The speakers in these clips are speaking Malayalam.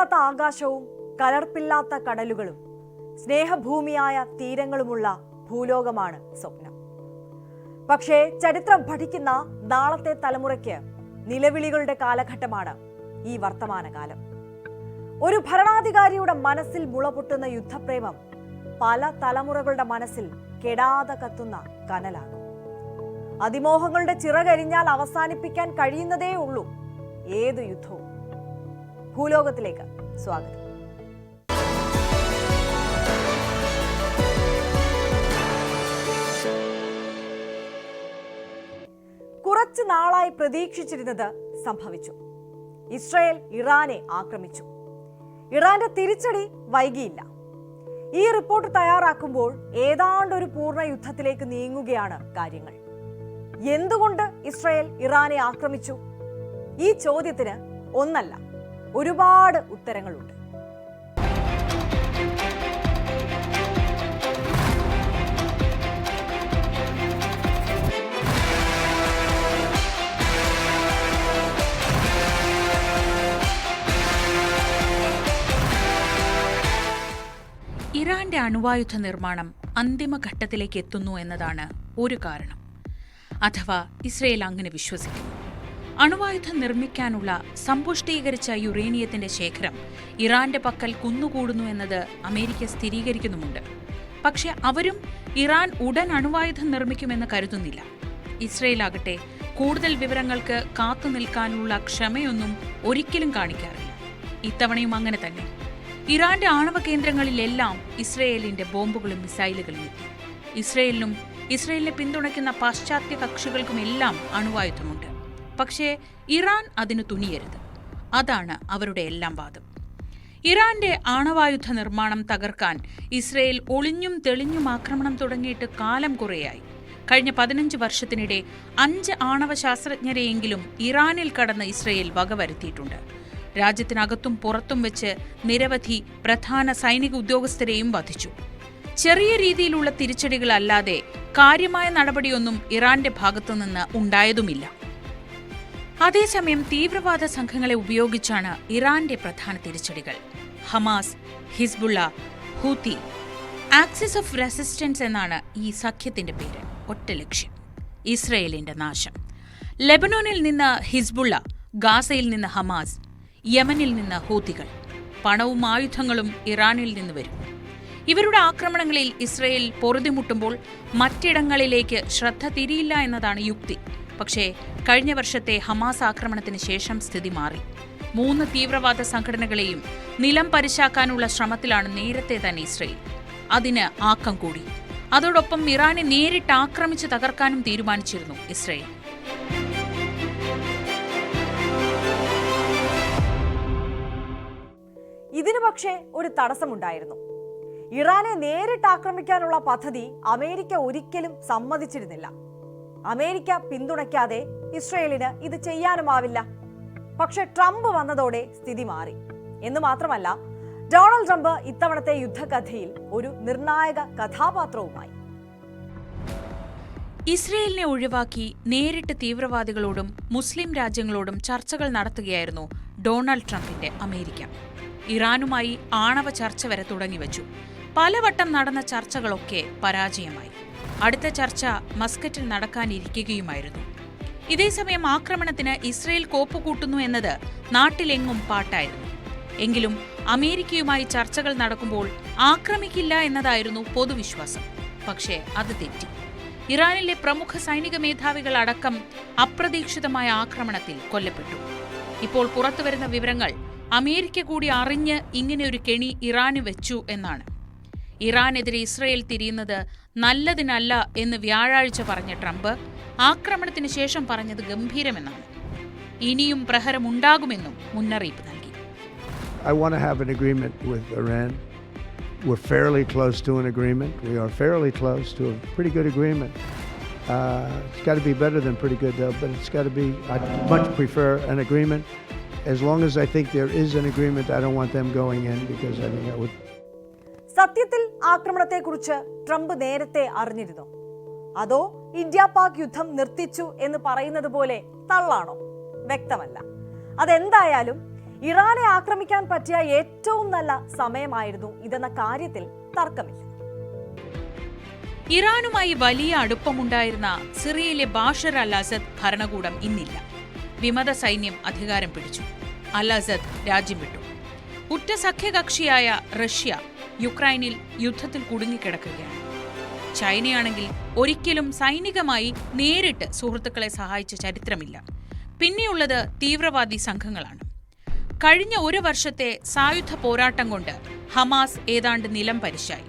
നിറമില്ലാത്ത ആകാശവും കലർപ്പില്ലാത്ത കടലുകളും സ്നേഹഭൂമിയായ തീരങ്ങളുമുള്ള ഭൂലോകമാണ് സ്വപ്നം. പക്ഷേ ചരിത്രം പഠിക്കുന്ന നാളത്തെ തലമുറയ്ക്ക് നിലവിളികളുടെ കാലഘട്ടമാണ് ഈ വർത്തമാനകാലം. ഒരു ഭരണാധികാരിയുടെ മനസ്സിൽ മുളപൊട്ടുന്ന യുദ്ധപ്രേമം പല തലമുറകളുടെ മനസ്സിൽ കെടാതെ കത്തുന്ന കനലാണ്. അതിമോഹങ്ങളുടെ ചിറകരിഞ്ഞാൽ അവസാനിപ്പിക്കാൻ കഴിയുന്നതേ ഉള്ളൂ ഏത് യുദ്ധവും. ഭൂലോകത്തിലേക്ക് സ്വാഗതം. കുറച്ച് നാളായി പ്രതീക്ഷിച്ചിരുന്നത് സംഭവിച്ചു. ഇസ്രയേൽ ഇറാനെ ആക്രമിച്ചു. ഇറാന്റെ തിരിച്ചടി വൈകിയില്ല. ഈ റിപ്പോർട്ട് തയ്യാറാക്കുമ്പോൾ ഏതാണ്ട് ഒരു പൂർണ യുദ്ധത്തിലേക്ക് നീങ്ങുകയാണ് കാര്യങ്ങൾ. എന്തുകൊണ്ട് ഇസ്രയേൽ ഇറാനെ ആക്രമിച്ചു? ഈ ചോദ്യത്തിന് ഒന്നല്ല. ഒരുപാട് ഉത്തരങ്ങളുണ്ട്. ഇറാന്റെ അണുവായുധ നിർമ്മാണം അന്തിമഘട്ടത്തിലേക്ക് എത്തുന്നു എന്നതാണ് ഒരു കാരണം. അഥവാ ഇസ്രയേൽ അങ്ങനെ വിശ്വസിക്കുന്നു. അണുവായുധം നിർമ്മിക്കാനുള്ള സമ്പുഷ്ടീകരിച്ച യുറേനിയത്തിന്റെ ശേഖരം ഇറാന്റെ പക്കൽ കുന്നുകൂടുന്നു എന്നത് അമേരിക്ക സ്ഥിരീകരിക്കുന്നുമുണ്ട്. പക്ഷേ അവരും ഇറാൻ ഉടൻ അണുവായുധം നിർമ്മിക്കുമെന്ന് കരുതുന്നില്ല. ഇസ്രയേലാകട്ടെ കൂടുതൽ വിവരങ്ങൾക്ക് കാത്തു നിൽക്കാനുള്ള ക്ഷമയൊന്നും ഒരിക്കലും കാണിക്കാറില്ല. ഇത്തവണയും അങ്ങനെ തന്നെ. ഇറാന്റെ ആണവ കേന്ദ്രങ്ങളിലെല്ലാം ഇസ്രയേലിന്റെ ബോംബുകളും മിസൈലുകളും എത്തി. ഇസ്രയേലിനും ഇസ്രയേലിനെ പിന്തുണയ്ക്കുന്ന പാശ്ചാത്യ കക്ഷികൾക്കുമെല്ലാം അണുവായുധമുണ്ട്. പക്ഷേ ഇറാൻ അതിന് തുനിയരുത്. അതാണ് അവരുടെ എല്ലാം വാദം. ഇറാന്റെ ആണവായുധ നിർമ്മാണം തകർക്കാൻ ഇസ്രയേൽ ഒളിഞ്ഞും തെളിഞ്ഞും ആക്രമണം തുടങ്ങിയിട്ട് കാലം കുറയായി. കഴിഞ്ഞ പതിനഞ്ച് വർഷത്തിനിടെ അഞ്ച് ആണവ ശാസ്ത്രജ്ഞരെയെങ്കിലും ഇറാനിൽ കടന്ന് ഇസ്രയേൽ വകവരുത്തിയിട്ടുണ്ട് രാജ്യത്തിനകത്തും പുറത്തും വെച്ച് നിരവധി പ്രധാന സൈനിക ഉദ്യോഗസ്ഥരെയും വധിച്ചു. ചെറിയ രീതിയിലുള്ള തിരിച്ചടികളല്ലാതെ കാര്യമായ നടപടിയൊന്നും ഇറാന്റെ ഭാഗത്തുനിന്ന് ഉണ്ടായതുമില്ല. അതേസമയം തീവ്രവാദ സംഘങ്ങളെ ഉപയോഗിച്ചാണ് ഇറാന്റെ പ്രധാന തിരിച്ചടികൾ. Hamas Hezbollah Houthi. Axis of resistance എന്നാണ് ഈ സഖ്യത്തിന്റെ പേര്. ഒറ്റ ലക്ഷ്യം. ഇസ്രയേലിന്റെ നാശം. ലെബനോനിൽ നിന്ന് ഹിസ്ബുള്ള ഗാസയിൽ നിന്ന് ഹമാസ് യമനിൽ നിന്ന് ഹൂത്തികൾ. പണവും ആയുധങ്ങളും ഇറാനിൽ നിന്ന് വരും. ഇവരുടെ ആക്രമണങ്ങളിൽ ഇസ്രയേൽ പൊറുതിമുട്ടുമ്പോൾ മറ്റിടങ്ങളിലേക്ക് ശ്രദ്ധ തിരിയില്ല എന്നതാണ് യുക്തി. പക്ഷേ കഴിഞ്ഞ വർഷത്തെ ഹമാസ് ആക്രമണത്തിന് ശേഷം സ്ഥിതി മാറി. മൂന്ന് തീവ്രവാദ സംഘടനകളെയും നിലം പരിശാക്കാനുള്ള ശ്രമത്തിലാണ് നേരത്തെ തന്നെ ഇസ്രയേൽ. അതിന് ആക്കം കൂടി. അതോടൊപ്പം ഇറാനെ നേരിട്ട് ആക്രമിച്ച് തകർക്കാനും തീരുമാനിച്ചിരുന്നു ഇസ്രയേൽ. ഇതിനു പക്ഷേ ഒരു തടസ്സമുണ്ടായിരുന്നു. ഇറാനെ നേരിട്ട് ആക്രമിക്കാനുള്ള പദ്ധതി അമേരിക്ക ഒരിക്കലും സമ്മതിച്ചിരുന്നില്ല. അമേരിക്ക പിന്തുണയ്ക്കാതെ ഇസ്രയേലിന് ഇത് ചെയ്യാനുമാവില്ല. പക്ഷെ ട്രംപ് വന്നതോടെ സ്ഥിതി മാറി. എന്ന് മാത്രമല്ല ഡൊണാൾഡ് ട്രംപ് ഇത്തവണത്തെ യുദ്ധകഥയിൽ ഒരു നിർണായക കഥാപാത്രവുമായി. ഇസ്രയേലിനെ ഒഴിവാക്കി നേരിട്ട് തീവ്രവാദികളോടും മുസ്ലിം രാജ്യങ്ങളോടും ചർച്ചകൾ നടത്തുകയായിരുന്നു ഡൊണാൾഡ് ട്രംപിന്റെ അമേരിക്ക. ഇറാനുമായി ആണവ ചർച്ച വരെ തുടങ്ങിവച്ചു. പലവട്ടം നടന്ന ചർച്ചകളൊക്കെ പരാജയമായി. അടുത്ത ചർച്ച മസ്കറ്റിൽ നടക്കാനിരിക്കുകയുമായിരുന്നു. ഇതേസമയം ആക്രമണത്തിന് ഇസ്രയേൽ കോപ്പുകൂട്ടുന്നു എന്നത് നാട്ടിലെങ്ങും പാട്ടായിരുന്നു. എങ്കിലും അമേരിക്കയുമായി ചർച്ചകൾ നടക്കുമ്പോൾ ആക്രമിക്കില്ല എന്നതായിരുന്നു പൊതുവിശ്വാസം. പക്ഷേ അത് തെറ്റി. ഇറാനിലെ പ്രമുഖ സൈനിക മേധാവികൾ അടക്കം അപ്രതീക്ഷിതമായ ആക്രമണത്തിൽ കൊല്ലപ്പെട്ടു. ഇപ്പോൾ പുറത്തുവരുന്ന വിവരങ്ങൾ അമേരിക്ക കൂടി അറിഞ്ഞ് ഇങ്ങനെ ഒരു കെണി ഇറാന് വെച്ചു എന്നാണ്. ഇറാനെതിരെ ഇസ്രയേൽ തിരിയുന്നത് നല്ലതിനല്ല എന്ന് വ്യാഴാഴ്ച പറഞ്ഞ ട്രംപ് ആക്രമണത്തിന് ശേഷം പറഞ്ഞത് ഗംഭീരമെന്നാണ് ഇനിയും പ്രഹരമുണ്ടാകുമെന്നും മുന്നറിയിപ്പ് നൽകി I want to have an agreement with Iran. We're fairly close to an agreement. We are fairly close to a pretty good agreement. Uh, it's got to be better than pretty good, though, but it's got to be, I'd much prefer an agreement. As long as I think there is an agreement, I don't want them going in because I think that would സത്യത്തിൽ ആക്രമണത്തെക്കുറിച്ച് ട്രംപ് നേരത്തെ അറിഞ്ഞിരുന്നു. അതോ ഇന്ത്യ പാക് യുദ്ധം നിർത്തിച്ചു എന്ന് പറയുന്നത് പോലെ തള്ളാണോ? വ്യക്തമല്ല. അതെന്തായാലും ഇറാനെ ആക്രമിക്കാൻ പറ്റിയ ഏറ്റവും നല്ല സമയമായിരുന്നു ഇതെന്ന കാര്യത്തിൽ തർക്കമില്ല. ഇറാനുമായി വലിയ അടുപ്പമുണ്ടായിരുന്ന സിറിയയിലെ ബാഷർ അൽ അസദ് ഭരണകൂടം ഇന്നില്ല. വിമത സൈന്യം അധികാരം പിടിച്ചു. അൽ അസദ് രാജ്യം വിട്ടു. ഉറ്റ സഖ്യകക്ഷിയായ റഷ്യ യുക്രൈനിൽ യുദ്ധത്തിൽ കുടുങ്ങിക്കിടക്കുകയാണ്. ചൈനയാണെങ്കിൽ ഒരിക്കലും സൈനികമായി നേരിട്ട് സുഹൃത്തുക്കളെ സഹായിച്ച ചരിത്രമില്ല. പിന്നെയുള്ളത് തീവ്രവാദി സംഘങ്ങളാണ്. കഴിഞ്ഞ ഒരു വർഷത്തെ സായുധ പോരാട്ടം കൊണ്ട് ഹമാസ് ഏതാണ്ട് നിലം പരിശായി.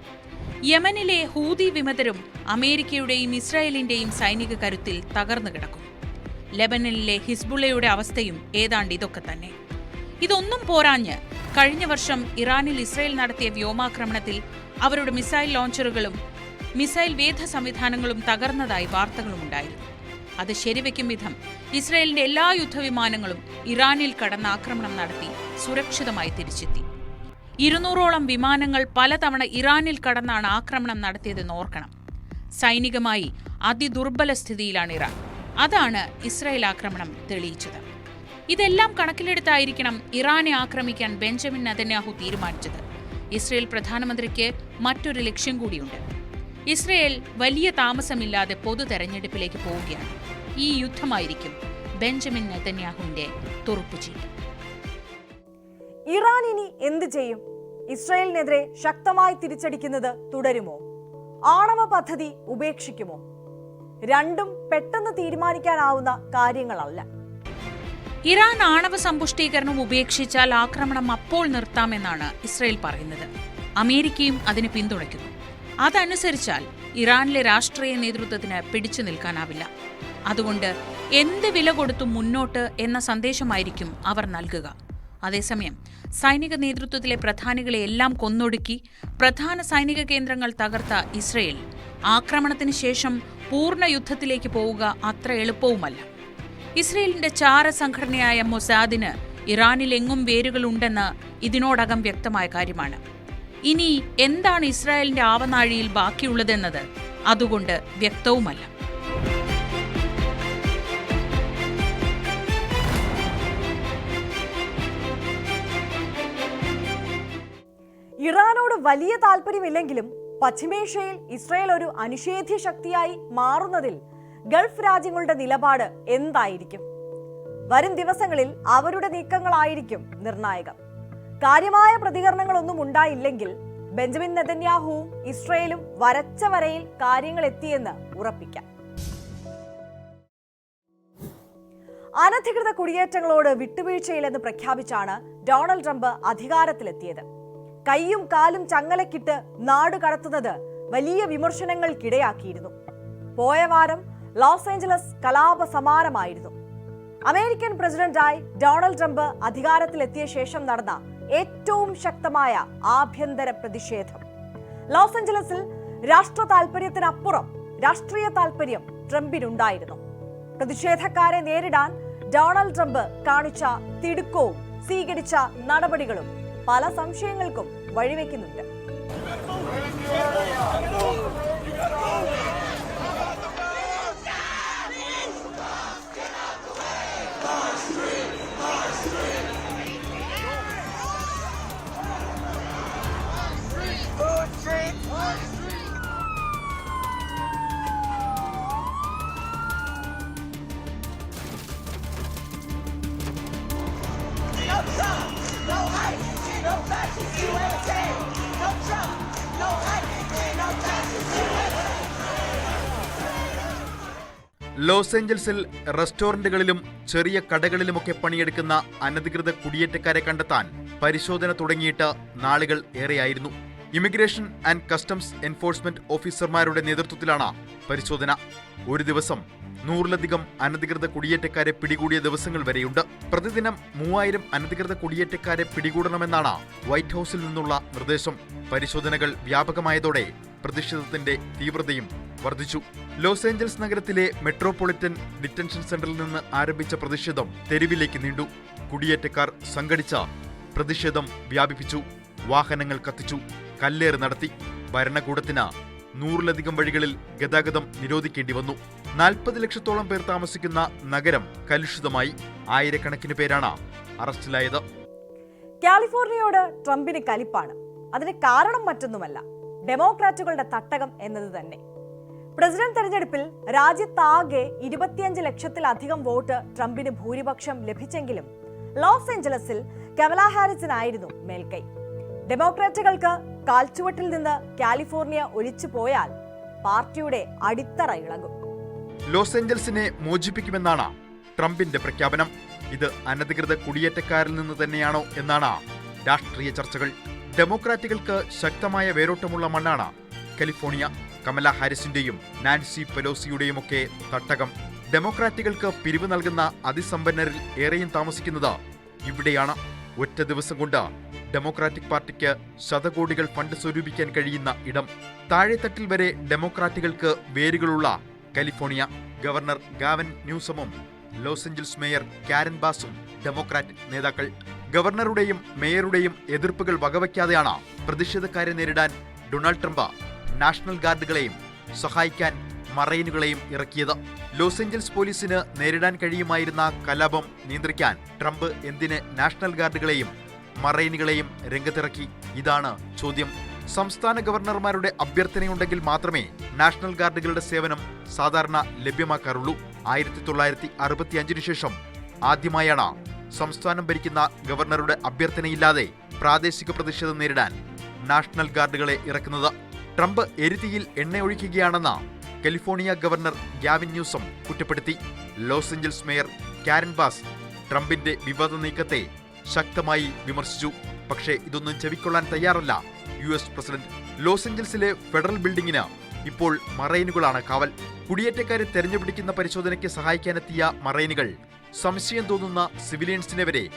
യമനിലെ ഹൂതി വിമതരും അമേരിക്കയുടെയും ഇസ്രായേലിന്റെയും സൈനിക കരുത്തിൽ തകർന്നു കിടക്കും. ലെബനനിലെ ഹിസ്ബുള്ളയുടെ അവസ്ഥയും ഏതാണ്ട് ഇതൊക്കെ തന്നെ. ഇതൊന്നും പോരാഞ്ഞ് കഴിഞ്ഞ വർഷം ഇറാനിൽ ഇസ്രയേൽ നടത്തിയ വ്യോമാക്രമണത്തിൽ അവരുടെ മിസൈൽ ലോഞ്ചറുകളും മിസൈൽ വേധ സംവിധാനങ്ങളും തകർന്നതായി വാർത്തകളുമുണ്ടായിരുന്നു. അത് ശരിവെക്കും വിധം ഇസ്രയേലിന്റെ എല്ലാ യുദ്ധവിമാനങ്ങളും ഇറാനിൽ കടന്ന് ആക്രമണം നടത്തി സുരക്ഷിതമായി തിരിച്ചെത്തി. ഇരുന്നൂറോളം വിമാനങ്ങൾ പലതവണ ഇറാനിൽ കടന്നാണ് ആക്രമണം നടത്തിയതെന്ന് ഓർക്കണം. സൈനികമായി അതിദുർബല സ്ഥിതിയിലാണ് ഇറാൻ. അതാണ് ഇസ്രയേൽ ആക്രമണം തെളിയിച്ചത്. ഇതെല്ലാം കണക്കിലെടുത്തായിരിക്കണം ഇറാനെ ആക്രമിക്കാൻ ബെഞ്ചമിൻ നെതന്യാഹു തീരുമാനിച്ചത്. ഇസ്രയേൽ പ്രധാനമന്ത്രിക്ക് മറ്റൊരു ലക്ഷ്യം കൂടിയുണ്ട്. ഇസ്രയേൽ വലിയ താമസമില്ലാതെ പൊതു തെരഞ്ഞെടുപ്പിലേക്ക് പോവുകയാണ്. ഈ യുദ്ധമായിരിക്കും ബെഞ്ചമിൻ നെതന്യാഹുവിന്റെ തുറുപ്പുചീട്ട് ഇറാൻ ഇനി എന്ത് ചെയ്യും? ഇസ്രയേലിനെതിരെ ശക്തമായി തിരിച്ചടിക്കുന്നത് തുടരുമോ? ആണവ പദ്ധതി ഉപേക്ഷിക്കുമോ? രണ്ടും പെട്ടെന്ന് തീരുമാനിക്കാനാവുന്ന കാര്യങ്ങളല്ല. ഇറാൻ ആണവ സമ്പുഷ്ടീകരണം ഉപേക്ഷിച്ചാൽ ആക്രമണം അപ്പോൾ നിർത്താമെന്നാണ് ഇസ്രയേൽ പറയുന്നത്. അമേരിക്കയും അതിന് പിന്തുണയ്ക്കുന്നു. അതനുസരിച്ചാൽ ഇറാനിലെ രാഷ്ട്രീയ നേതൃത്വത്തിന് പിടിച്ചു നിൽക്കാനാവില്ല. അതുകൊണ്ട് എന്ത് വില കൊടുത്തും മുന്നോട്ട് എന്ന സന്ദേശമായിരിക്കും അവർ നൽകുക. അതേസമയം സൈനിക നേതൃത്വത്തിലെ പ്രധാനികളെ എല്ലാം കൊന്നൊടുക്കി പ്രധാന സൈനിക കേന്ദ്രങ്ങൾ തകർത്ത ഇസ്രയേൽ ആക്രമണത്തിന് ശേഷം പൂർണ യുദ്ധത്തിലേക്ക് പോവുക അത്ര എളുപ്പവുമല്ല. ഇസ്രയേലിന്റെ ചാര സംഘടനയായ മൊസാദിന് ഇറാനിലെങ്ങും വേരുകളുണ്ടെന്ന് ഇതിനോടകം വ്യക്തമായ കാര്യമാണ്. ഇനി എന്താണ് ഇസ്രായേലിന്റെ ആവനാഴിയിൽ ബാക്കിയുള്ളതെന്നത് അതുകൊണ്ട് വ്യക്തവുമല്ല. ഇറാനോട് വലിയ താല്പര്യമില്ലെങ്കിലും പശ്ചിമേഷ്യയിൽ ഇസ്രായേൽ ഒരു അനിഷേധ്യ ശക്തിയായി മാറുന്നതിൽ ഗൾഫ് രാജ്യങ്ങളുടെ നിലപാട് എന്തായിരിക്കും? വരും ദിവസങ്ങളിൽ അവരുടെ നീക്കങ്ങളായിരിക്കും നിർണായകം. കാര്യമായ പ്രതികരണങ്ങളൊന്നും ഉണ്ടായില്ലെങ്കിൽ ബെഞ്ചമിൻ നെതന്യാഹുവും ഇസ്രയേലും വരച്ച വരയിൽ കാര്യങ്ങൾ എത്തിയെന്ന് ഉറപ്പിക്കാം. അനധികൃത കുടിയേറ്റങ്ങളോട് വിട്ടുവീഴ്ചയില്ലെന്ന് പ്രഖ്യാപിച്ചാണ് ഡൊണാൾഡ് ട്രംപ് അധികാരത്തിലെത്തിയത്. കൈയും കാലും ചങ്ങലക്കിട്ട് നാട് കടത്തുന്നത് വലിയ വിമർശനങ്ങൾക്കിടയാക്കിയിരുന്നു. പോയ വാരം ലോസ് ഏഞ്ചലസ് കലാപ സമാരമായിരുന്നു അമേരിക്കൻ പ്രസിഡന്റായി ഡൊണാൾഡ് ട്രംപ് അധികാരത്തിലെത്തിയ ശേഷം നടന്ന ഏറ്റവും ശക്തമായ ആഭ്യന്തര പ്രതിഷേധം. ലോസ് ഏഞ്ചലസിൽ രാഷ്ട്ര താൽപര്യത്തിനപ്പുറം രാഷ്ട്രീയ താൽപര്യം ട്രംപിനുണ്ടായിരുന്നു. പ്രതിഷേധക്കാരെ നേരിടാൻ ഡൊണാൾഡ് ട്രംപ് കാണിച്ച തിടുക്കവും സ്വീകരിച്ച നടപടികളും പല സംശയങ്ങൾക്കും വഴിവെക്കുന്നുണ്ട്. ലോസ് ഏഞ്ചൽസിൽ റെസ്റ്റോറന്റുകളിലും ചെറിയ കടകളിലുമൊക്കെ പണിയെടുക്കുന്ന അനധികൃത കുടിയേറ്റക്കാരെ കണ്ടെത്താൻ പരിശോധന തുടങ്ങിയിട്ട് നാളുകൾ ഏറെയായിരുന്നു. ഇമിഗ്രേഷൻ ആൻഡ് കസ്റ്റംസ് എൻഫോഴ്സ്മെന്റ് ഓഫീസർമാരുടെ നേതൃത്വത്തിലാണ് പരിശോധന. ഒരു ദിവസം നൂറിലധികം അനധികൃത കുടിയേറ്റക്കാരെ പിടികൂടിയ ദിവസങ്ങൾ വരെയുണ്ട്. പ്രതിദിനം മൂവായിരം അനധികൃത കുടിയേറ്റക്കാരെ പിടികൂടണമെന്നാണ് വൈറ്റ് ഹൌസിൽ നിന്നുള്ള നിർദ്ദേശം. പരിശോധനകൾ വ്യാപകമായതോടെ പ്രതിഷേധത്തിന്റെ തീവ്രതയും വർദ്ധിച്ചു. ലോസ് ഏഞ്ചൽസ് നഗരത്തിലെ മെട്രോപൊളിറ്റൻ ഡിറ്റൻഷൻ സെന്ററിൽ നിന്ന് ആരംഭിച്ച പ്രതിഷേധം തെരുവിലേക്ക് നീണ്ടു. കുടിയേറ്റക്കാർ സംഘടിച്ച പ്രതിഷേധം വ്യാപിപ്പിച്ചു. വാഹനങ്ങൾ കത്തിച്ചു. കല്ലേറ് നടത്തി. ഭരണകൂടത്തിന് നൂറിലധികം വഴികളിൽ ഗതാഗതം നിരോധിക്കേണ്ടി വന്നു. നാൽപ്പത് ലക്ഷത്തോളം പേർ താമസിക്കുന്ന നഗരം കലുഷിതമായി. ആയിരക്കണക്കിന് പേരാണ് അറസ്റ്റിലായത്. കാലിഫോർണിയയോട് ട്രംപിന് കലിപ്പാണ്. അതിന് കാരണം മറ്റൊന്നുമല്ല. ഡെമോക്രാറ്റുകളുടെ തട്ടകം എന്നത് തന്നെ. പ്രസിഡന്റ് തെരഞ്ഞെടുപ്പിൽ രാജ്യത്താകെ ഇരുപത്തിയഞ്ച് ലക്ഷത്തിലധികം വോട്ട് ട്രംപിന് ഭൂരിപക്ഷം ലഭിച്ചെങ്കിലും ലോസ് ഏഞ്ചലസിൽ കമല ഹാരിസിനായിരുന്നു മേൽക്കൈ. ഡെമോക്രാറ്റുകൾക്ക് കാൽച്ചുവട്ടിൽ നിന്ന് കാലിഫോർണിയ ഒഴിച്ചു പോയാൽ പാർട്ടിയുടെ അടിത്തറ ഇളകും. ലോസ് ഏഞ്ചൽസിനെ മോചിപ്പിക്കുമെന്നാണ് ട്രംപിന്റെ പ്രഖ്യാപനം. ഇത് അനധികൃത കുടിയേറ്റക്കാരിൽ നിന്ന് തന്നെയാണോ എന്നാണ് രാഷ്ട്രീയ ചർച്ചകൾ. ഡെമോക്രാറ്റുകൾക്ക് ശക്തമായ വേരോട്ടമുള്ള മണ്ണാണ് കാലിഫോർണിയ. കമല ഹാരിസിന്റെയും നാൻസി പെലോസിയുടെയും ഒക്കെ തട്ടകം. ഡെമോക്രാറ്റുകൾക്ക് പിരിവ് നൽകുന്ന അതിസമ്പന്നരിൽ ഏറെയും താമസിക്കുന്നത് ഇവിടെയാണ്. ഒറ്റ ദിവസം കൊണ്ട് ഡെമോക്രാറ്റിക് പാർട്ടിക്ക് ശതകോടികൾ ഫണ്ട് സ്വരൂപിക്കാൻ കഴിയുന്ന ഇടം. താഴെത്തട്ടിൽ വരെ ഡെമോക്രാറ്റുകൾക്ക് വേരുകളുള്ള കാലിഫോർണിയ ഗവർണർ ഗാവൻ ന്യൂസമും ലോസ് ഏഞ്ചൽസ് മേയർ കാരൻ ബാസും ഡെമോക്രാറ്റിക് നേതാക്കൾ. ഗവർണറുടെയും മേയറുടെയും എതിർപ്പുകൾ വകവയ്ക്കാതെയാണ് പ്രതിഷേധക്കാരെ നേരിടാൻ ഡൊണാൾഡ് ട്രംപ് നാഷണൽ ഗാർഡുകളെയും സഹായിക്കാൻ മറൈനുകളെയും ഇറക്കിയത്. ലോസ് ഏഞ്ചൽസ് പോലീസിന് നേരിടാൻ കഴിയുമായിരുന്ന കലാപം നിയന്ത്രിക്കാൻ ട്രംപ് എന്തിന് നാഷണൽ ഗാർഡുകളെയും മറൈനുകളെയും രംഗത്തിറക്കി? ഇതാണ് ചോദ്യം. സംസ്ഥാന ഗവർണർമാരുടെ അഭ്യർത്ഥനയുണ്ടെങ്കിൽ മാത്രമേ നാഷണൽ ഗാർഡുകളുടെ സേവനം സാധാരണ ലഭ്യമാക്കാറുള്ളൂ. ആയിരത്തി തൊള്ളായിരത്തി അറുപത്തി അഞ്ചിന് ശേഷം ആദ്യമായാണ് സംസ്ഥാനം ഭരിക്കുന്ന ഗവർണറുടെ അഭ്യർത്ഥനയില്ലാതെ പ്രാദേശിക പ്രതിഷേധം നേരിടാൻ നാഷണൽ ഗാർഡുകളെ ഇറക്കുന്നത്. ട്രംപ് എരുതിയിൽ എണ്ണയൊഴിക്കുകയാണെന്ന് കാലിഫോർണിയ ഗവർണർ ഗാവിൻ ന്യൂസം കുറ്റപ്പെടുത്തി. Los Angeles mayor Karen Bass ട്രംപിന്റെ വിവാദ നീക്കത്തെ ശക്തമായി വിമർശിച്ചു. പക്ഷേ ഇതൊന്നും ചെവിക്കൊള്ളാൻ തയ്യാറല്ല. യു എസ് പ്രസിഡന്റ് ലോസ് ഏഞ്ചൽസിലെ ഫെഡറൽ ബിൽഡിംഗിന് ഇപ്പോൾ മറൈനുകളാണ് കാവൽ. കുടിയേറ്റക്കാരെ തെരഞ്ഞുപിടിക്കുന്ന പരിശോധനയ്ക്ക് സഹായിക്കാനെത്തിയ മറൈനുകൾ സംശയം തോന്നുന്ന സിവിലിയൻസിനെ വരെ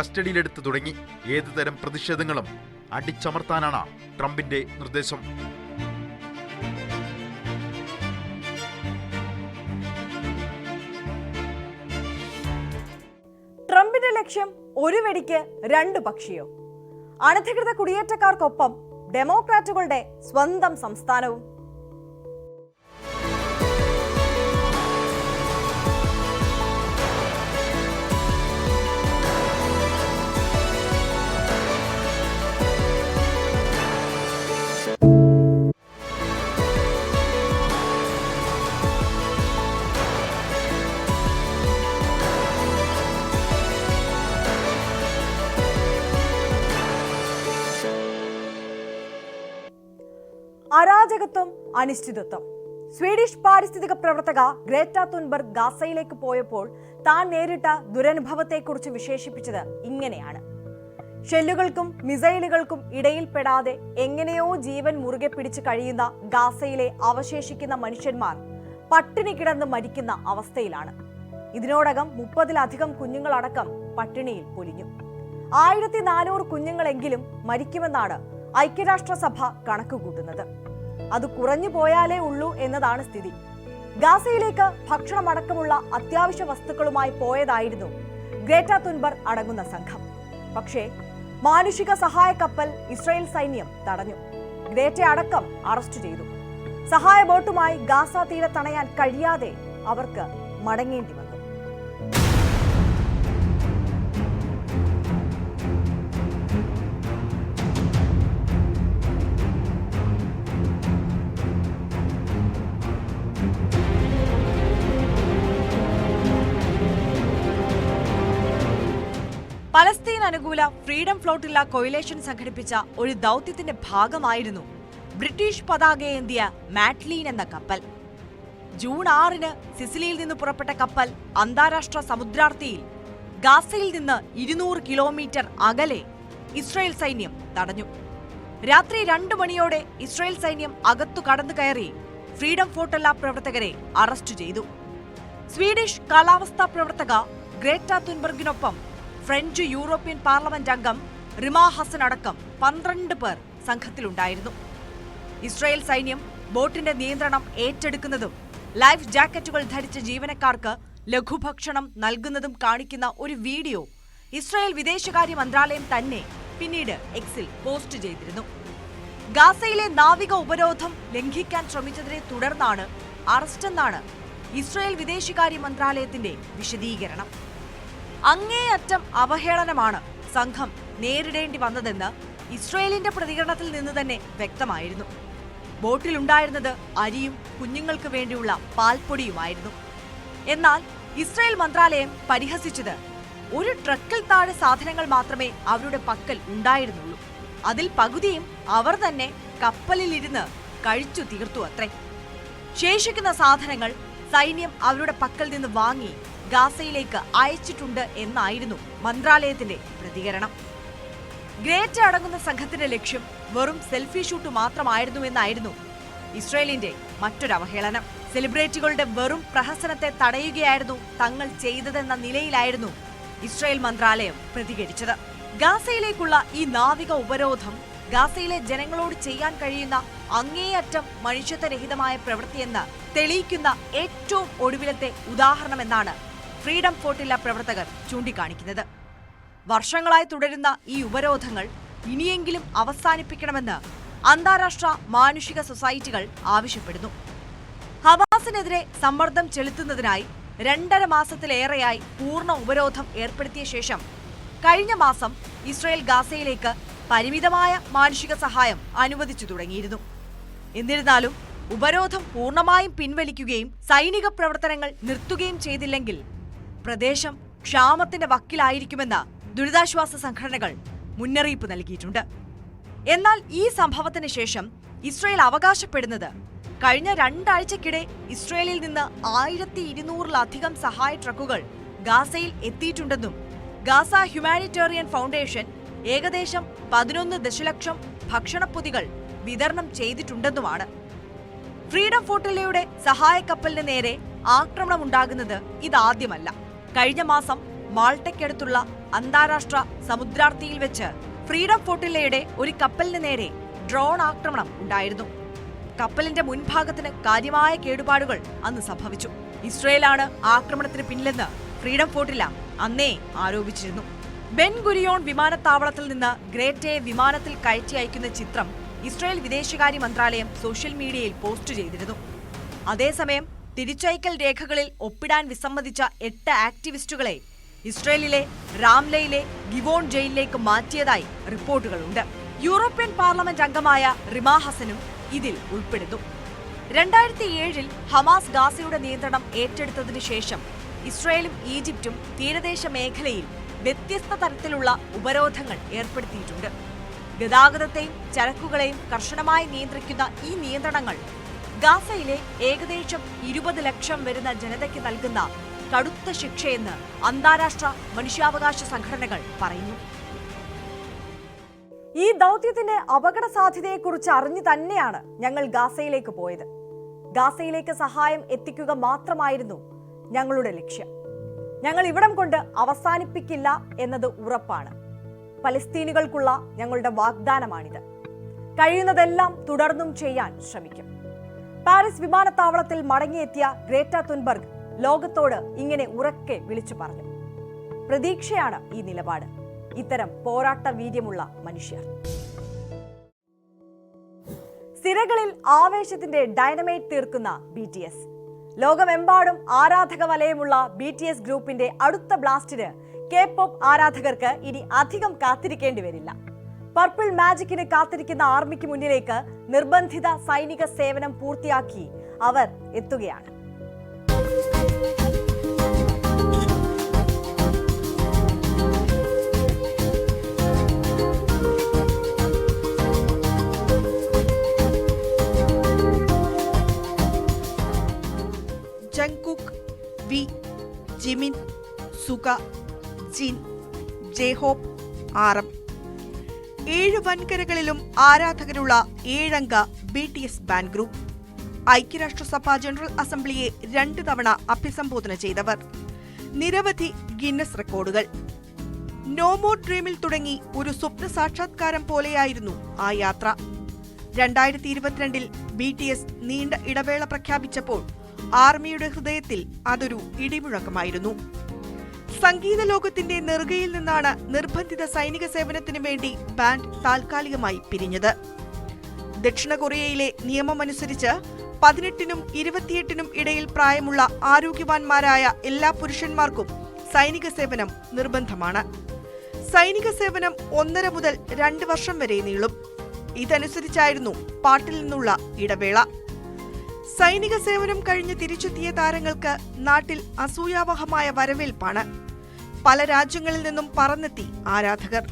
കസ്റ്റഡിയിലെടുത്തു തുടങ്ങി. ഏതുതരം പ്രതിഷേധങ്ങളും അടിച്ചമർത്താനാണ് ട്രംപിന്റെ നിർദ്ദേശം. ട്രംപിന്റെ ലക്ഷ്യം ഒരു വെടിക്ക് രണ്ട് പക്ഷിയോ? അനധികൃത കുടിയേറ്റക്കാർക്കൊപ്പം ഡെമോക്രാറ്റുകളുടെ സ്വന്തം സംസ്ഥാനവും അരാജകത്വം അനിശ്ചിതത്വം. സ്വീഡിഷ് പാരിസ്ഥിതിക പ്രവർത്തക ഗ്രേറ്റ തുൻബർഗ് ഗാസയിലേക്ക് പോയപ്പോൾ താൻ നേരിട്ട ദുരനുഭവത്തെക്കുറിച്ച് വിശേഷിപ്പിച്ചത് ഇങ്ങനെയാണ്. ഷെല്ലുകൾക്കും മിസൈലുകൾക്കും ഇടയിൽപ്പെടാതെ എങ്ങനെയോ ജീവൻ മുറുകെ പിടിച്ച് കഴിയുന്ന ഗാസയിലെ അവശേഷിക്കുന്ന മനുഷ്യന്മാർ പട്ടിണി കിടന്ന് മരിക്കുന്ന അവസ്ഥയിലാണ്. ഇതിനോടകം മുപ്പതിലധികം കുഞ്ഞുങ്ങളടക്കം പട്ടിണിയിൽ പൊലിഞ്ഞു. ആയിരത്തി നാനൂറ് കുഞ്ഞുങ്ങളെങ്കിലും മരിക്കുമെന്നാണ് ഐക്യരാഷ്ട്രസഭ കണക്കുകൂട്ടുന്നത്. അത് കുറഞ്ഞു പോയാലേ ഉള്ളൂ എന്നതാണ് സ്ഥിതി. ഗാസയിലേക്ക് ഭക്ഷണമടക്കമുള്ള അത്യാവശ്യ വസ്തുക്കളുമായി പോയതായിരുന്നു ഗ്രേറ്റ തുൻബർ അടങ്ങുന്ന സംഘം. പക്ഷേ മാനുഷിക സഹായ കപ്പൽ ഇസ്രായേൽ സൈന്യം തടഞ്ഞു. ഗ്രേറ്റ അടക്കം അറസ്റ്റ് ചെയ്തു. സഹായ ബോട്ടുമായി ഗാസ തീരത്തണയാൻ കഴിയാതെ അവർക്ക് മടങ്ങേണ്ടി വന്നു. പലസ്തീൻ അനുകൂല ഫ്രീഡം ഫ്ലോട്ടില്ല കൊയിലേഷൻ സംഘടിപ്പിച്ച ഒരു ദൗത്യത്തിന്റെ ഭാഗമായിരുന്നു ബ്രിട്ടീഷ് പതാകയേന്തിയ മാറ്റ്ലീൻ എന്ന കപ്പൽ. ജൂൺ ആറിന് സിസിലിയിൽ നിന്ന് പുറപ്പെട്ട കപ്പൽ അന്താരാഷ്ട്ര സമുദ്രാർത്ഥിയിൽ ഗാസയിൽ നിന്ന് ഇരുന്നൂറ് കിലോമീറ്റർ അകലെ ഇസ്രയേൽ സൈന്യം തടഞ്ഞു. രാത്രി രണ്ടു മണിയോടെ ഇസ്രയേൽ സൈന്യം അകത്തു കടന്നു കയറി ഫ്രീഡം ഫോട്ടല്ല പ്രവർത്തകരെ അറസ്റ്റ് ചെയ്തു. സ്വീഡിഷ് കാലാവസ്ഥാ പ്രവർത്തക ഗ്രേറ്റ തുൻബർഗിനൊപ്പം ഫ്രഞ്ച് യൂറോപ്യൻ പാർലമെന്റ് അംഗം റിമാ ഹസൻ അടക്കം പന്ത്രണ്ട് പേർ സംഘത്തിലുണ്ടായിരുന്നു. ഇസ്രായേൽ സൈന്യം ബോട്ടിന്റെ നിയന്ത്രണം ഏറ്റെടുക്കുന്നതും ലൈഫ് ജാക്കറ്റുകൾ ധരിച്ച ജീവനക്കാർക്ക് ലഘുഭക്ഷണം നൽകുന്നതും കാണിക്കുന്ന ഒരു വീഡിയോ ഇസ്രായേൽ വിദേശകാര്യ മന്ത്രാലയം തന്നെ പിന്നീട് എക്സിൽ പോസ്റ്റ് ചെയ്തിരുന്നു. ഗാസയിലെ നാവിക ഉപരോധം ലംഘിക്കാൻ ശ്രമിച്ചതിനെ തുടർന്നാണ് അറസ്റ്റെന്നാണ് ഇസ്രായേൽ വിദേശകാര്യ മന്ത്രാലയത്തിന്റെ വിശദീകരണം. അങ്ങേയറ്റം അവഹേളനമാണ് സംഘം നേരിടേണ്ടി വന്നതെന്ന് ഇസ്രയേലിന്റെ പ്രതികരണത്തിൽ നിന്ന് തന്നെ വ്യക്തമായിരുന്നു. ബോട്ടിലുണ്ടായിരുന്നത് അരിയും കുഞ്ഞുങ്ങൾക്ക് വേണ്ടിയുള്ള പാൽപ്പൊടിയുമായിരുന്നു. എന്നാൽ ഇസ്രയേൽ മന്ത്രാലയം പരിഹസിച്ചത് ഒരു ട്രക്കിൽ താഴെ സാധനങ്ങൾ മാത്രമേ അവരുടെ പക്കൽ ഉണ്ടായിരുന്നുള്ളൂ. അതിൽ പകുതിയും അവർ തന്നെ കപ്പലിലിരുന്ന് കഴിച്ചു തീർത്തു അത്രേ. ശേഷിക്കുന്ന സാധനങ്ങൾ സൈന്യം അവരുടെ പക്കൽ നിന്ന് വാങ്ങി ഗാസയിലേക്ക് അയച്ചിട്ടുണ്ട് എന്നായിരുന്നു മന്ത്രാലയത്തിന്റെ പ്രതികരണം. ഗ്രേറ്റ് അടങ്ങുന്ന സംഘത്തിന്റെ ലക്ഷ്യം വെറും സെൽഫി ഷൂട്ട് മാത്രമായിരുന്നു എന്നായിരുന്നു ഇസ്രയേലിന്റെ മറ്റൊരവഹേളനം. സെലിബ്രിറ്റികളുടെ വെറും പ്രഹസനത്തെ തടയുകയായിരുന്നു തങ്ങൾ ചെയ്തതെന്ന നിലയിലായിരുന്നു ഇസ്രയേൽ മന്ത്രാലയം പ്രതികരിച്ചത്. ഗാസയിലേക്കുള്ള ഈ നാവിക ഉപരോധം ഗാസയിലെ ജനങ്ങളോട് ചെയ്യാൻ കഴിയുന്ന അങ്ങേയറ്റം മനുഷ്യത്വരഹിതമായ പ്രവൃത്തിയെന്ന് തെളിയിക്കുന്ന ഏറ്റവും ഒടുവിലത്തെ ഉദാഹരണമെന്നാണ് ഫ്രീഡം ഫോർട്ടില്ല പ്രവർത്തകർ ചൂണ്ടിക്കാണിക്കുന്നത്. വർഷങ്ങളായി തുടരുന്ന ഈ ഉപരോധങ്ങൾ ഇനിയെങ്കിലും അവസാനിപ്പിക്കണമെന്ന് അന്താരാഷ്ട്ര മാനുഷിക സൊസൈറ്റികൾ ആവശ്യപ്പെടുന്നു. ഹവാസിനെതിരെ സമ്മർദ്ദം ചെലുത്തുന്നതിനായി രണ്ടര മാസത്തിലേറെയായി പൂർണ ഉപരോധം ഏർപ്പെടുത്തിയ ശേഷം കഴിഞ്ഞ മാസം ഇസ്രയേൽ ഗാസയിലേക്ക് പരിമിതമായ മാനുഷിക സഹായം അനുവദിച്ചു തുടങ്ങിയിരുന്നു. എന്നിരുന്നാലും ഉപരോധം പൂർണമായും പിൻവലിക്കുകയും സൈനിക പ്രവർത്തനങ്ങൾ നിർത്തുകയും ചെയ്തില്ലെങ്കിൽ പ്രദേശം ക്ഷാമത്തിന്റെ വക്കിലായിരിക്കുമെന്ന് ദുരിതാശ്വാസ സംഘടനകൾ മുന്നറിയിപ്പ് നൽകിയിട്ടുണ്ട്. എന്നാൽ ഈ സംഭവത്തിന് ശേഷം ഇസ്രയേൽ അവകാശപ്പെടുന്നത് കഴിഞ്ഞ രണ്ടാഴ്ചക്കിടെ ഇസ്രയേലിൽ നിന്ന് ആയിരത്തി ഇരുന്നൂറിലധികം സഹായ ട്രക്കുകൾ ഗാസയിൽ എത്തിയിട്ടുണ്ടെന്നും ഗാസ ഹ്യൂമാനിറ്റേറിയൻ ഫൗണ്ടേഷൻ ഏകദേശം പതിനൊന്ന് ദശലക്ഷം ഭക്ഷണപ്പൊതികൾ വിതരണം ചെയ്തിട്ടുണ്ടെന്നുമാണ്. ഫ്രീഡം ഫോർട്ടിലയുടെ സഹായ കപ്പലിന് നേരെ ആക്രമണമുണ്ടാകുന്നത് ഇതാദ്യമല്ല. കഴിഞ്ഞ മാസം മാൾട്ടയ്ക്കടുത്തുള്ള അന്താരാഷ്ട്ര സമുദ്രാർത്ഥിയിൽ വെച്ച് ഫ്രീഡം ഫോർട്ടില്ലയുടെ ഒരു കപ്പലിന് നേരെ ഡ്രോൺ ആക്രമണം ഉണ്ടായിരുന്നു. കപ്പലിന്റെ മുൻഭാഗത്തിന് കാര്യമായ കേടുപാടുകൾ അന്ന് സംഭവിച്ചു. ഇസ്രയേലാണ് ആക്രമണത്തിന് പിന്നിലെന്ന് ഫ്രീഡം ഫോർട്ടില്ല അന്നേ ആരോപിച്ചിരുന്നു. ബെൻ ഗുരിയോൺ വിമാനത്താവളത്തിൽ നിന്ന് ഗ്രേറ്റയെ വിമാനത്തിൽ കയറ്റി അയക്കുന്ന ചിത്രം ഇസ്രയേൽ വിദേശകാര്യ മന്ത്രാലയം സോഷ്യൽ മീഡിയയിൽ പോസ്റ്റ് ചെയ്തിരുന്നു. അതേസമയം തിരിച്ചയക്കൽ രേഖകളിൽ ഒപ്പിടാൻ വിസമ്മതിച്ച എട്ട് ആക്ടിവിസ്റ്റുകളെ ഇസ്രയേലിലെ റാംലയിലെ ഗിവോൺ ജയിലിലേക്ക് മാറ്റിയതായി റിപ്പോർട്ടുകളുണ്ട്. യൂറോപ്യൻ പാർലമെന്റ് അംഗമായ റിമാ ഹസനും ഇതിൽ ഉൾപ്പെടുന്നു. രണ്ടായിരത്തി ഏഴിൽ ഹമാസ് ഗാസയുടെ നിയന്ത്രണം ഏറ്റെടുത്തതിനു ശേഷം ഇസ്രയേലും ഈജിപ്തും തീരദേശ മേഖലയിൽ വ്യത്യസ്ത തരത്തിലുള്ള ഉപരോധങ്ങൾ ഏർപ്പെടുത്തിയിട്ടുണ്ട്. ഗതാഗതത്തെയും ചരക്കുകളെയും കർശനമായി നിയന്ത്രിക്കുന്ന ഈ നിയന്ത്രണങ്ങൾ ഗാസയിലെ ഏകദേശം ഇരുപത് ലക്ഷം വരുന്ന ജനതയ്ക്ക് നൽകുന്ന കടുത്ത ശിക്ഷയെന്ന് അന്താരാഷ്ട്ര മനുഷ്യാവകാശ സംഘടനകൾ പറയുന്നു. ഈ ദൗത്യത്തിന്റെ അപകട സാധ്യതയെക്കുറിച്ച് അറിഞ്ഞു തന്നെയാണ് ഞങ്ങൾ ഗാസയിലേക്ക് പോയത്. ഗാസയിലേക്ക് സഹായം എത്തിക്കുക മാത്രമായിരുന്നു ഞങ്ങളുടെ ലക്ഷ്യം. ഞങ്ങൾ ഇവിടം കൊണ്ട് അവസാനിപ്പിക്കില്ല എന്നത് ഉറപ്പാണ്. പലസ്തീനുകൾക്കുള്ള ഞങ്ങളുടെ വാഗ്ദാനമാണിത്. കഴിയുന്നതെല്ലാം തുടർന്നും ചെയ്യാൻ ശ്രമിക്കും. പാരീസ് വിമാനത്താവളത്തിൽ മടങ്ങിയെത്തിയ ഗ്രേറ്റ തുൻബർഗ് ലോകത്തോട് ഇങ്ങനെ ഉറക്കെ വിളിച്ചു പറഞ്ഞു. പ്രതീക്ഷയാണ് ഈ നിലപാട്. ഇത്തരം പോരാട്ട വീര്യമുള്ള മനുഷ്യർ. സിരകളിൽ ആവേശത്തിന്റെ ഡൈനമൈറ്റ് തീർക്കുന്ന ബി ടി എസ് ലോകമെമ്പാടും ആരാധക വലയമുള്ള ബി ടി എസ് ഗ്രൂപ്പിന്റെ അടുത്ത ബ്ലാസ്റ്റിന് കെ പോപ്പ് ആരാധകർക്ക് ഇനി അധികം കാത്തിരിക്കേണ്ടി വരില്ല. പർപ്പിൾ മാജിക്കിന് കാത്തിരിക്കുന്ന ആർമിക്ക് മുന്നിലേക്ക് നിർബന്ധിത സൈനിക സേവനം പൂർത്തിയാക്കി അവർ എത്തുകയാണ്. Jungkook V. Jimin Suga Jin J Hope RM. ഏഴ് വൻകരകളിലും ആരാധകരുള്ള ഏഴംഗ B T S band group ഐക്യരാഷ്ട്രസഭ ജനറൽ അസംബ്ലിയെ രണ്ട് തവണ അഭിസംബോധന ചെയ്തവർ. നിരവധി ഗിന്നസ് റെക്കോർഡുകൾ. നോമോ ഡ്രീമിൽ തുടങ്ങി ഒരു സ്വപ്ന സാക്ഷാത്കാരം പോലെയായിരുന്നു ആ യാത്ര. രണ്ടായിരത്തി ഇരുപത്തിരണ്ടിൽ ബി ടി എസ് നീണ്ട ഇടവേള പ്രഖ്യാപിച്ചപ്പോൾ ആർമിയുടെ ഹൃദയത്തിൽ അതൊരു ഇടിമുഴക്കമായിരുന്നു. സംഗീത ലോകത്തിന്റെ നെറുകയിൽ നിന്നാണ് നിർബന്ധിത സൈനിക സേവനത്തിനു വേണ്ടി ബാൻഡ് താൽക്കാലികമായി പിരിഞ്ഞത്. ദക്ഷിണ കൊറിയയിലെ നിയമമനുസരിച്ച് പതിനെട്ടിനും ഇരുപത്തിയെട്ടിനും ഇടയിൽ പ്രായമുള്ള ആരോഗ്യവാന്മാരായ എല്ലാ പുരുഷന്മാർക്കും സൈനിക സേവനം നിർബന്ധമാണ്. സൈനിക സേവനം ഒന്നര മുതൽ രണ്ട് വർഷം വരെ നീളും. ഇതനുസരിച്ചായിരുന്നു പാട്ടിൽ നിന്നുള്ള ഇടവേള. സൈനിക സേവനം കഴിഞ്ഞ് തിരിച്ചെത്തിയ താരങ്ങൾക്ക് നാട്ടിൽ അസൂയാവഹമായ വരവേൽപ്പാണ്. പല രാജ്യങ്ങളിൽ നിന്നും പറന്നെത്തി ആരാധകർ.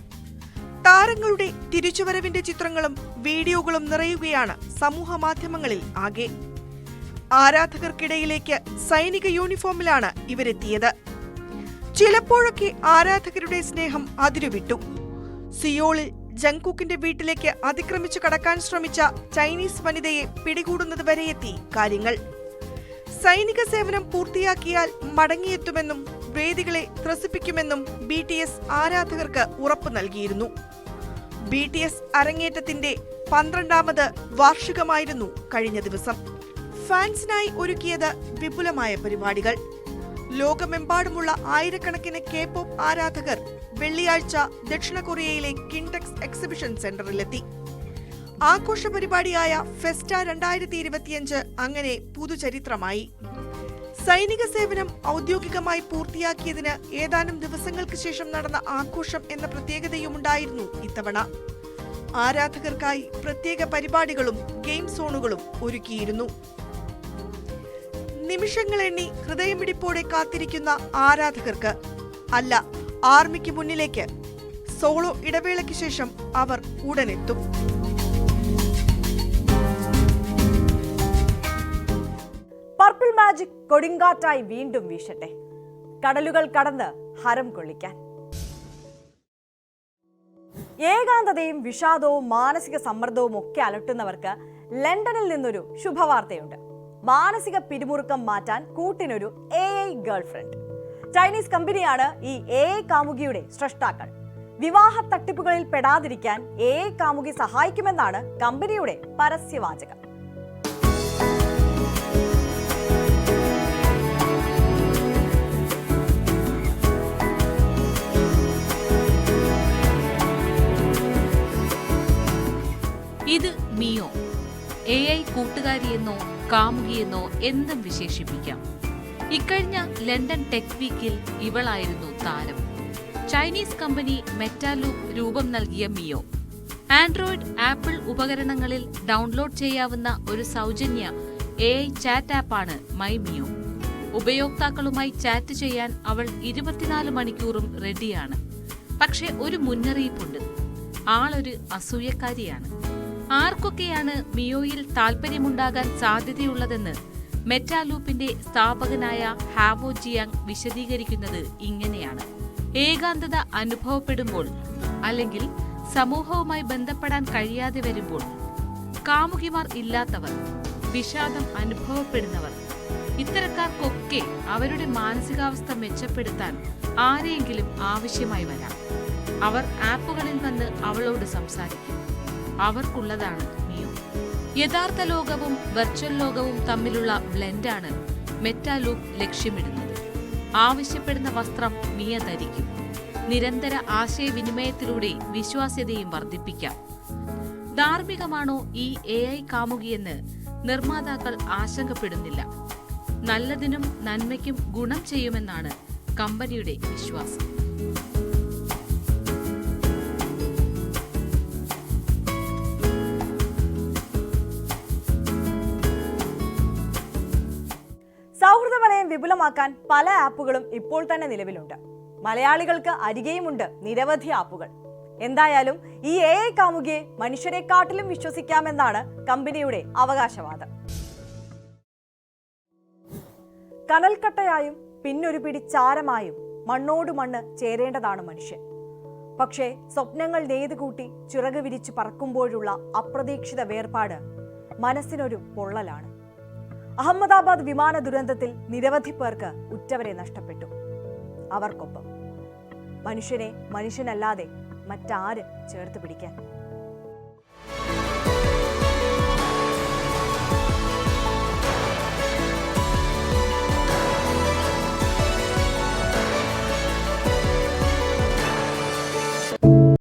താരങ്ങളുടെ തിരിച്ചുവരവിന്റെ ചിത്രങ്ങളും വീഡിയോകളും നിറയുകയാണ് സമൂഹ മാധ്യമങ്ങളിൽ ആകെ. ആരാധകർക്കിടയിലേക്ക് സൈനിക യൂണിഫോമിലാണ് ഇവരെത്തിയത്. ചിലപ്പോഴൊക്കെ ആരാധകരുടെ സ്നേഹം അതിരുവിട്ടു. സിയോളിൽ ജങ്കുക്കിന്റെ വീട്ടിലേക്ക് അതിക്രമിച്ചു കടക്കാൻ ശ്രമിച്ച ചൈനീസ് വനിതയെ പിടികൂടുന്നത് വരെയെത്തി കാര്യങ്ങൾ. സൈനിക സേവനം പൂർത്തിയാക്കിയാൽ മടങ്ങിയെത്തുമെന്നും വേദികളെ ത്രസിപ്പിക്കുമെന്നും ബി ടി എസ് ആരാധകർക്ക് ഉറപ്പു നൽകിയിരുന്നു. ബി ടി എസ് അരങ്ങേറ്റത്തിന്റെ പന്ത്രണ്ടാമത് വാർഷികമായിരുന്നു കഴിഞ്ഞ ദിവസം. ഫാൻസിനായി ഒരുക്കിയത് വിപുലമായ പരിപാടികൾ. ലോകമെമ്പാടുമുള്ള ആയിരക്കണക്കിന് കെ പോപ്പ് ആരാധകർ വെള്ളിയാഴ്ച ദക്ഷിണ കൊറിയയിലെ കിൻടെക്സ് എക്സിബിഷൻ സെന്ററിലെത്തി ആഘോഷ പരിപാടിയായ ഫെസ്റ്റ രണ്ടായിരത്തി ഇരുപത്തിയഞ്ച് അങ്ങനെ പുതുചരിത്രമായി. സൈനിക സേവനം ഔദ്യോഗികമായി പൂർത്തിയാക്കിയതിന് ഏതാനും ദിവസങ്ങൾക്ക് ശേഷം നടന്ന ആഘോഷം എന്ന പ്രത്യേകതയുമുണ്ടായിരുന്നു ഇത്തവണ. ആരാധകർക്കായി പ്രത്യേക പരിപാടികളും ഗെയിം സോണുകളും ഒരുക്കിയിരുന്നു. നിമിഷങ്ങളെണ്ണി ഹൃദയമിടിപ്പോടെ കാത്തിരിക്കുന്ന ആരാധകർക്ക് അല്ല ആർമിക്ക് മുന്നിലേക്ക് സോളോ ഇടവേളയ്ക്ക് ശേഷം അവർ ഉടനെത്തും. പർപ്പിൾ മാജിക് കൊടുങ്കാറ്റായി വീണ്ടും വീശട്ടെ. കടലുകൾ കടന്ന് ഹരം കൊള്ളിക്കാൻ. ഏകാന്തതയും വിഷാദവും മാനസിക സമ്മർദ്ദവും ഒക്കെ അലട്ടുന്നവർക്ക് ലണ്ടനിൽ നിന്നൊരു ശുഭവാർത്തയുണ്ട്. മാനസിക പിരിമുറുക്കം മാറ്റാൻ കൂട്ടിനൊരു എ ഐ ഗേൾഫ്രണ്ട്. ചൈനീസ് കമ്പനിയാണ് ഈ എ ഐ കാമുകിയുടെ സൃഷ്ടാക്കൾ വിവാഹ തട്ടിപ്പുകളിൽ പെടാതിരിക്കാൻ എ ഐ കാമുകി സഹായിക്കുമെന്നാണ് കമ്പനിയുടെ പരസ്യവാചകം. ഇത് മിയോ. എ ഐ കൂട്ടുകാരിയെന്നോ കാമുകിയെന്നോ എന്തും വിശേഷിപ്പിക്കാം. ഇക്കഴിഞ്ഞ ലണ്ടൻ ടെക് വീക്കിൽ ഇവളായിരുന്നു താരം. ചൈനീസ് കമ്പനി മെറ്റാലൂ രൂപം നൽകിയ മിയോ. ആൻഡ്രോയിഡ് ആപ്പിൾ ഉപകരണങ്ങളിൽ ഡൗൺലോഡ് ചെയ്യാവുന്ന ഒരു സൗജന്യ എ ഐ ചാറ്റ് ആപ്പാണ് മൈ മിയോ. ഉപയോക്താക്കളുമായി ചാറ്റ് ചെയ്യാൻ അവൾ ഇരുപത്തിനാല് മണിക്കൂറും റെഡിയാണ്. പക്ഷേ ഒരു മുന്നറിയിപ്പുണ്ട്. ആളൊരു അസൂയക്കാരിയാണ്. ആർക്കൊക്കെയാണ് മിയോയിൽ താല്പര്യമുണ്ടാകാൻ സാധ്യതയുള്ളതെന്ന് മെറ്റാലൂപ്പിന്റെ സ്ഥാപകനായ ഹാവോ ജിയാങ് വിശദീകരിക്കുന്നത് ഇങ്ങനെയാണ്. ഏകാന്തത അനുഭവപ്പെടുമ്പോൾ അല്ലെങ്കിൽ സമൂഹവുമായി ബന്ധപ്പെടാൻ കഴിയാതെ വരുമ്പോൾ കാമുകിമാർ ഇല്ലാത്തവർ വിഷാദം അനുഭവപ്പെടുന്നവർ ഇത്തരക്കാർക്കൊക്കെ അവരുടെ മാനസികാവസ്ഥ മെച്ചപ്പെടുത്താൻ ആരെയെങ്കിലും ആവശ്യമായി വരാം. അവർ ആപ്പുകളിൽ വന്ന് അവളോട് സംസാരിക്കും. അവർക്കുള്ളതാണ് മിയോ യഥാർത്ഥ ലോകവും വെർച്വൽ ലോകവും തമ്മിലുള്ള ബ്ലെൻഡാണ് മെറ്റാലൂപ്പ് ലക്ഷ്യമിടുന്നത്. ആവശ്യപ്പെടുന്ന വസ്ത്രം മിയ ധരിക്കും നിരന്തര ആശയവിനിമയത്തിലൂടെ വിശ്വാസ്യതയും വർദ്ധിപ്പിക്കാം. ധാർമ്മികമാണോ ഈ എ ഐ കാമുകിയെന്ന് നിർമ്മാതാക്കൾ ആശങ്കപ്പെടുന്നില്ല. നല്ലതിനും നന്മയ്ക്കും ഗുണം ചെയ്യുമെന്നാണ് കമ്പനിയുടെ വിശ്വാസം. വിപുലമാക്കാൻ പല ആപ്പുകളും ഇപ്പോൾ തന്നെ നിലവിലുണ്ട്. മലയാളികൾക്ക് അരികെയുമുണ്ട് നിരവധി ആപ്പുകൾ. എന്തായാലും ഈ എ ഐ കാമുകിയെ മനുഷ്യരെക്കാട്ടിലും വിശ്വസിക്കാമെന്നാണ് കമ്പനിയുടെ അവകാശവാദം. കനൽക്കട്ടയായും പിന്നൊരു പിടി ചാരമായും മണ്ണോട് മണ്ണ് ചേരേണ്ടതാണ് മനുഷ്യൻ. പക്ഷേ സ്വപ്നങ്ങൾ നെയ്തുകൂട്ടി ചിറക് വിരിച്ച് പറക്കുമ്പോഴുള്ള അപ്രതീക്ഷിത വേർപാട് മനസ്സിനൊരു പൊള്ളലാണ്. അഹമ്മദാബാദ് വിമാന ദുരന്തത്തിൽ നിരവധി പേർക്ക് ഉറ്റവരെ നഷ്ടപ്പെട്ടു. അവർക്കൊപ്പം. മനുഷ്യനെ മനുഷ്യനല്ലാതെ മറ്റാരും ചേർത്ത് പിടിക്കാൻ.